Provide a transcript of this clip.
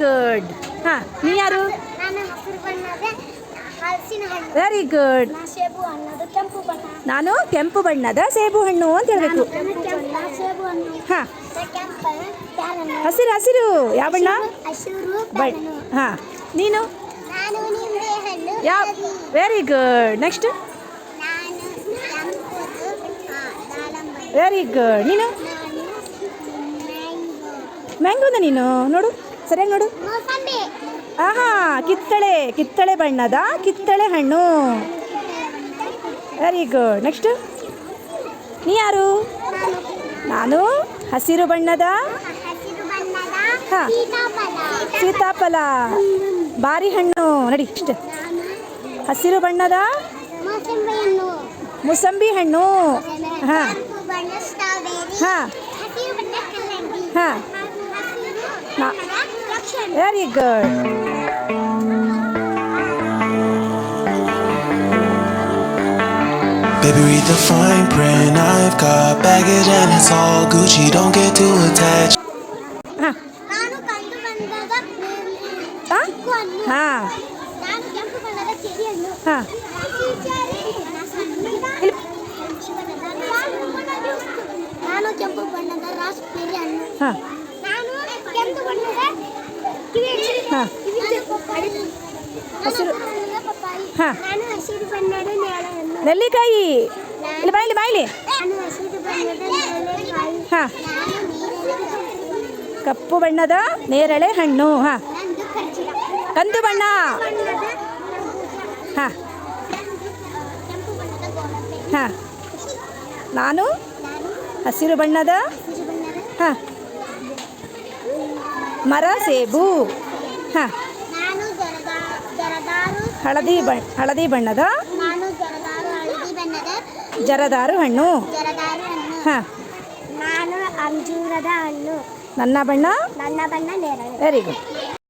Good ಹಾಂ ನೀ ಯಾರು? ವೆರಿ ಗುಡ್ ನಾನು ಕೆಂಪು ಬಣ್ಣದ ಸೇಬು ಹಣ್ಣು ಅಂತ ಹೇಳಬೇಕು. ಹಾಂ. ಹಸಿರು ಹಸಿರು. ಯಾವ ಬಣ್ಣ? ಹಾಂ. ನೀನು? ಯಾವ very good next very good ನೀನು? ನಾನು ಮ್ಯಾಂಗೋ ಮ್ಯಾಂಗೋದ ನೀನು? ನೋಡು. ಸರಿಯಾಗಿ ನೋಡು. ಆಹಾ, ಕಿತ್ತಳೆ ಕಿತ್ತಳೆ ಬಣ್ಣದ ಕಿತ್ತಳೆ ಹಣ್ಣು. ವೆರಿ ಗುಡ್ ನೆಕ್ಸ್ಟ್ ನೀ ಯಾರು? ನಾನು. ಹಸಿರು ಬಣ್ಣದ? ಹಾ. ಸೀತಾಫಲ. ಬಾರಿ ಹಣ್ಣು. ನಡಿ, ಇಷ್ಟ. ಹಸಿರು ಬಣ್ಣದ? ಮೂಸಂಬಿ ಹಣ್ಣು. ಹಾಂ. ಹಾಂ. ಹಾಂ. ಹಸಿರು ನಾ- ಬಣ್ಣದ ಲಕ್ಷಣ very good Baby, read the fine print. I've got baggage and it's all Gucci. Don't get too attached. ಹಾಂ ನಾನು ಕಂದು ಬಣ್ಣದ ಹಾಂ ಚಿಕ್ಕು ಹಣ್ಣು ಹಾಂ ನಾನು ಕೆಂಪು ಬಣ್ಣದ ಚೆರಿ ಹಣ್ಣು ಹಾಂ ನಾನು ಕೆಂಪು ಬಣ್ಣದ ರಾಸ್ಬೆರಿ ಹಣ್ಣು ಹಾ. ಹಸಿರು. ಹಾಂ. ನೆಲ್ಲಿಕಾಯಿ. ಇಲ್ಲಿ ಬಾಯ್ಲಿ ಬಾಯಿಲಿ. ಹಾಂ. ಕಪ್ಪು ಬಣ್ಣದ ನೇರಳೆ ಹಣ್ಣು ಹಾಂ. ಕಂದು ಬಣ್ಣ. ಹಾಂ. ಹಾಂ. ನಾನು ಹಸಿರು ಬಣ್ಣದ ಹಾಂ. ಮರ ಸೇಬು. ಹಾಂ. ಹಳದಿ ಬಣ್ಣ ಹಳದಿ ಬಣ್ಣದ. ಜರದಾರು ಹಣ್ಣು. ಹಾಂ. ನಾನು ಅಂಜೂರದ ಹಣ್ಣು. ನನ್ನ ಬಣ್ಣ? ನನ್ನ ಬಣ್ಣ ವೆರಿ ಗುಡ್